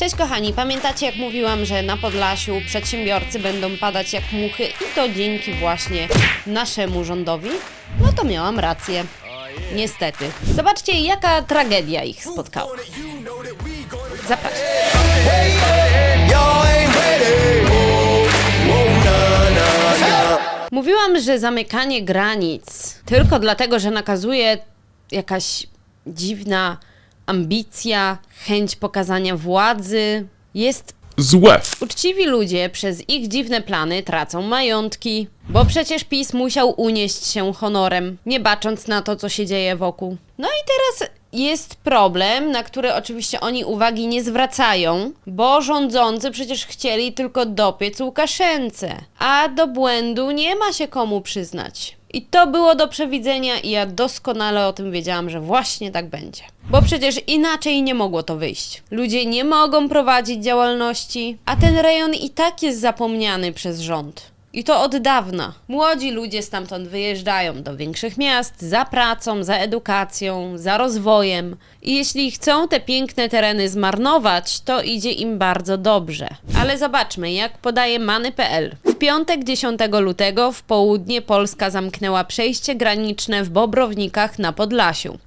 Cześć kochani, pamiętacie jak mówiłam, że na Podlasiu przedsiębiorcy będą padać jak muchy i to dzięki właśnie naszemu rządowi? No to miałam rację. Niestety. Zobaczcie jaka tragedia ich spotkała. Zapraszam. Mówiłam, że zamykanie granic tylko dlatego, że nakazuje jakaś dziwna ambicja, chęć pokazania władzy, jest Złe. Uczciwi ludzie przez ich dziwne plany tracą majątki, bo przecież PiS musiał unieść się honorem, nie bacząc na to, co się dzieje wokół. No i teraz jest problem, na który oczywiście oni uwagi nie zwracają, bo rządzący przecież chcieli tylko dopiec Łukaszence, a do błędu nie ma się komu przyznać. I to było do przewidzenia i ja doskonale o tym wiedziałam, że właśnie tak będzie. Bo przecież inaczej nie mogło to wyjść. Ludzie nie mogą prowadzić działalności, a ten rejon i tak jest zapomniany przez rząd. I to od dawna. Młodzi ludzie stamtąd wyjeżdżają do większych miast za pracą, za edukacją, za rozwojem. I jeśli chcą te piękne tereny zmarnować, to idzie im bardzo dobrze. Ale zobaczmy, jak podaje many.pl. W piątek 10 lutego w południe Polska zamknęła przejście graniczne w Bobrownikach na Podlasiu.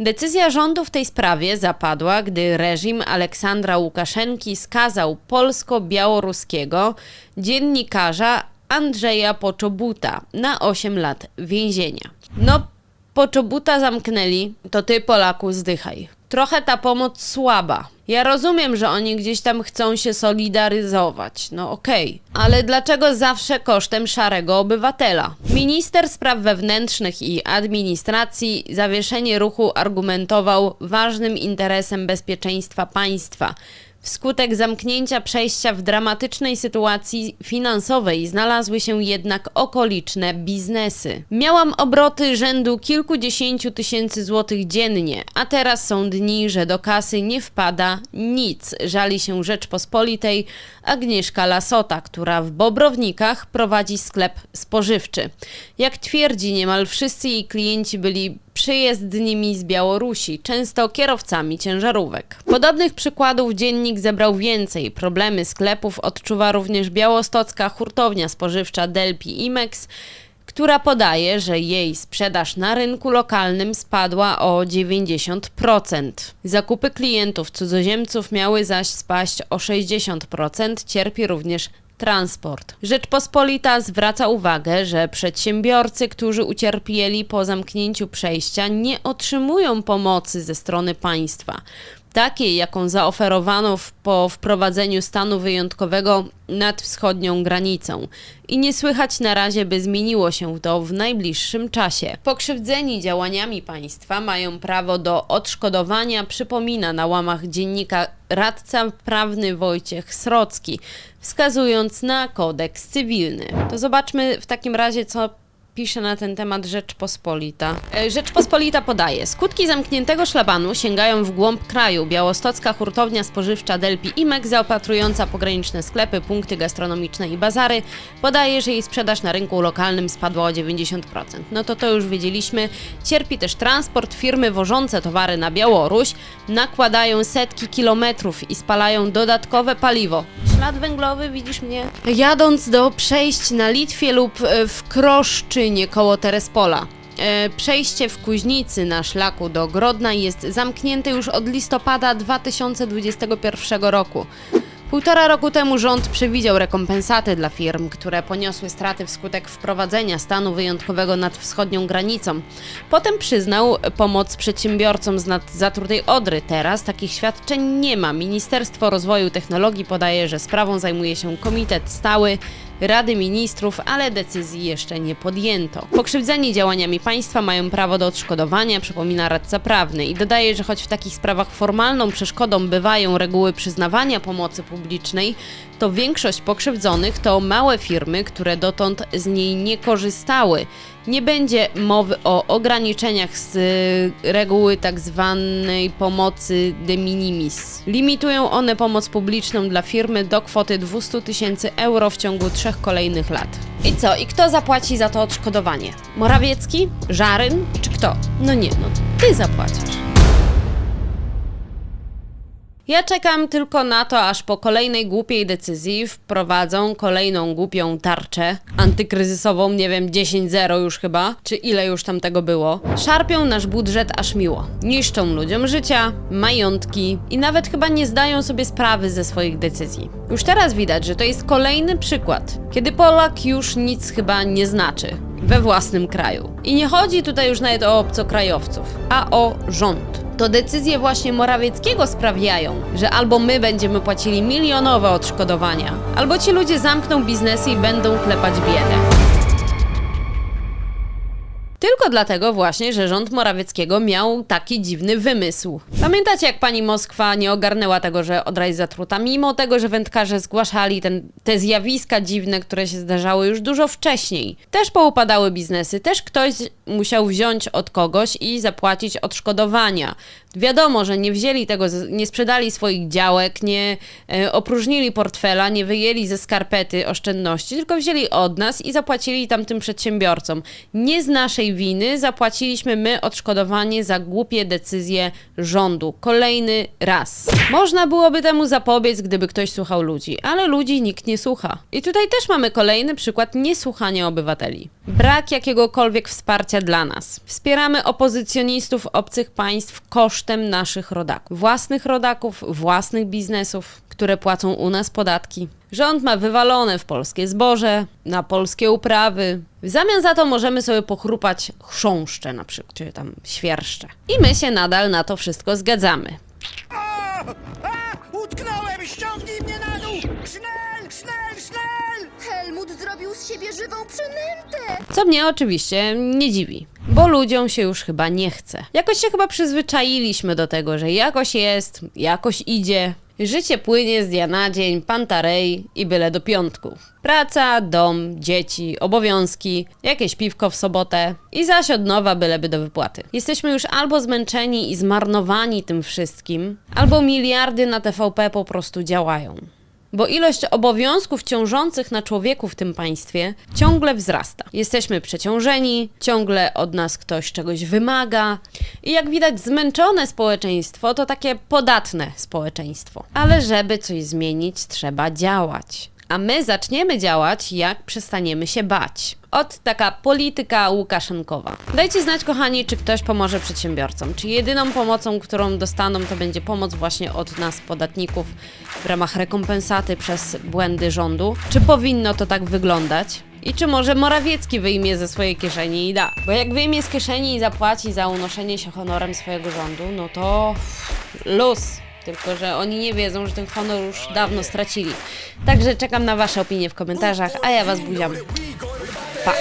Decyzja rządu w tej sprawie zapadła, gdy reżim Aleksandra Łukaszenki skazał polsko-białoruskiego dziennikarza Andrzeja Poczobuta na 8 lat więzienia. No, Poczobuta zamknęli, to ty Polaku zdychaj. Trochę ta pomoc słaba. Ja rozumiem, że oni gdzieś tam chcą się solidaryzować, no okej. Ale dlaczego zawsze kosztem szarego obywatela? Minister spraw wewnętrznych i administracji zawieszenie ruchu argumentował ważnym interesem bezpieczeństwa państwa. Wskutek zamknięcia przejścia w dramatycznej sytuacji finansowej znalazły się jednak okoliczne biznesy. Miałam obroty rzędu kilkudziesięciu tysięcy złotych dziennie, a teraz są dni, że do kasy nie wpada nic, żali się Rzeczpospolitej Agnieszka Lasota, która w Bobrownikach prowadzi sklep spożywczy. Jak twierdzi, niemal wszyscy jej klienci byli przyjezdnymi z Białorusi, często kierowcami ciężarówek. Podobnych przykładów dziennik zebrał więcej. Problemy sklepów odczuwa również białostocka hurtownia spożywcza Delpi Imex, która podaje, że jej sprzedaż na rynku lokalnym spadła o 90%. Zakupy klientów cudzoziemców miały zaś spaść o 60%, cierpi również transport. Rzeczpospolita zwraca uwagę, że przedsiębiorcy, którzy ucierpieli po zamknięciu przejścia, nie otrzymują pomocy ze strony państwa. Takiej, jaką zaoferowano w, po wprowadzeniu stanu wyjątkowego nad wschodnią granicą. I nie słychać na razie, by zmieniło się to w najbliższym czasie. Pokrzywdzeni działaniami państwa mają prawo do odszkodowania, przypomina na łamach dziennika radca prawny Wojciech Srocki, wskazując na kodeks cywilny. To zobaczmy w takim razie, co pisze na ten temat Rzeczpospolita. E, Rzeczpospolita podaje: Skutki zamkniętego szlabanu sięgają w głąb kraju. Białostocka hurtownia spożywcza Delpi Imek, zaopatrująca pograniczne sklepy, punkty gastronomiczne i bazary, podaje, że jej sprzedaż na rynku lokalnym spadła o 90%. No to to już wiedzieliśmy. Cierpi też transport. Firmy wożące towary na Białoruś nakładają setki kilometrów i spalają dodatkowe paliwo. Ślad węglowy, widzisz mnie? Jadąc do przejść na Litwie lub e, w Kroszczynie koło Terespola. E, Przejście w Kuźnicy na szlaku do Grodna jest zamknięte już od listopada 2021 roku. Półtora roku temu rząd przewidział rekompensaty dla firm, które poniosły straty wskutek wprowadzenia stanu wyjątkowego nad wschodnią granicą. Potem przyznał pomoc przedsiębiorcom z zatrutej Odry. Teraz takich świadczeń nie ma. Ministerstwo Rozwoju Technologii podaje, że sprawą zajmuje się Komitet Stały Rady Ministrów, ale decyzji jeszcze nie podjęto. Pokrzywdzeni działaniami państwa mają prawo do odszkodowania, przypomina radca prawny i dodaje, że choć w takich sprawach formalną przeszkodą bywają reguły przyznawania pomocy publicznej, to większość pokrzywdzonych to małe firmy, które dotąd z niej nie korzystały. Nie będzie mowy o ograniczeniach z y, reguły tak zwanej pomocy de minimis. Limitują one pomoc publiczną dla firmy do kwoty 200 tysięcy euro w ciągu trzech kolejnych lat. I co? I kto zapłaci za to odszkodowanie? Morawiecki? Żaryn? Czy kto? No nie, no ty zapłacisz. Ja czekam tylko na to, aż po kolejnej głupiej decyzji wprowadzą kolejną głupią tarczę antykryzysową, nie wiem, 10-0 już chyba, czy ile już tam tego było. Szarpią nasz budżet aż miło. Niszczą ludziom życia, majątki i nawet chyba nie zdają sobie sprawy ze swoich decyzji. Już teraz widać, że to jest kolejny przykład, kiedy Polak już nic chyba nie znaczy we własnym kraju. I nie chodzi tutaj już nawet o obcokrajowców, a o rząd. To decyzje właśnie Morawieckiego sprawiają, że albo my będziemy płacili milionowe odszkodowania, albo ci ludzie zamkną biznesy i będą klepać biedę. Tylko dlatego właśnie, że rząd Morawieckiego miał taki dziwny wymysł. Pamiętacie, jak pani Moskwa nie ogarnęła tego, że Odra jest zatruta, mimo tego, że wędkarze zgłaszali ten, te zjawiska dziwne, które się zdarzały już dużo wcześniej. Też poupadały biznesy, też ktoś musiał wziąć od kogoś i zapłacić odszkodowania. Wiadomo, że nie wzięli tego, nie sprzedali swoich działek, nie e, opróżnili portfela, nie wyjęli ze skarpety oszczędności, tylko wzięli od nas i zapłacili tamtym przedsiębiorcom. Nie z naszej winy zapłaciliśmy my odszkodowanie za głupie decyzje rządu. Kolejny raz. Można byłoby temu zapobiec, gdyby ktoś słuchał ludzi, ale ludzi nikt nie słucha. I tutaj też mamy kolejny przykład niesłuchania obywateli. Brak jakiegokolwiek wsparcia dla nas. Wspieramy opozycjonistów obcych państw kosztem naszych rodaków. Własnych rodaków, własnych biznesów, które płacą u nas podatki. Rząd ma wywalone w polskie zboże, na polskie uprawy. W zamian za to możemy sobie pochrupać chrząszcze na przykład, czy tam świerszcze. I my się nadal na to wszystko zgadzamy. A! Utknąłem! Ściągnij mnie na dół! Sznel, sznel, sznel! Helmut zrobił z siebie żywą przynętę. Co mnie oczywiście nie dziwi, bo ludziom się już chyba nie chce. Jakoś się chyba przyzwyczailiśmy do tego, że jakoś jest, jakoś idzie. Życie płynie z dnia na dzień, pantarej i byle do piątku. Praca, dom, dzieci, obowiązki, jakieś piwko w sobotę i zaś od nowa byleby do wypłaty. Jesteśmy już albo zmęczeni i zmarnowani tym wszystkim, albo miliardy na TVP po prostu działają. Bo ilość obowiązków ciążących na człowieku w tym państwie ciągle wzrasta. Jesteśmy przeciążeni, ciągle od nas ktoś czegoś wymaga. I jak widać, zmęczone społeczeństwo to takie podatne społeczeństwo. Ale żeby coś zmienić, trzeba działać. A my zaczniemy działać, jak przestaniemy się bać. Od taka polityka Łukaszenkowa. Dajcie znać, kochani, czy ktoś pomoże przedsiębiorcom. Czy jedyną pomocą, którą dostaną, to będzie pomoc właśnie od nas, podatników, w ramach rekompensaty przez błędy rządu? Czy powinno to tak wyglądać? I czy może Morawiecki wyjmie ze swojej kieszeni i da? Bo jak wyjmie z kieszeni i zapłaci za unoszenie się honorem swojego rządu, no to luz tylko że oni nie wiedzą, że ten honor już dawno stracili. Także czekam na Wasze opinie w komentarzach, a ja Was buziam. Pa!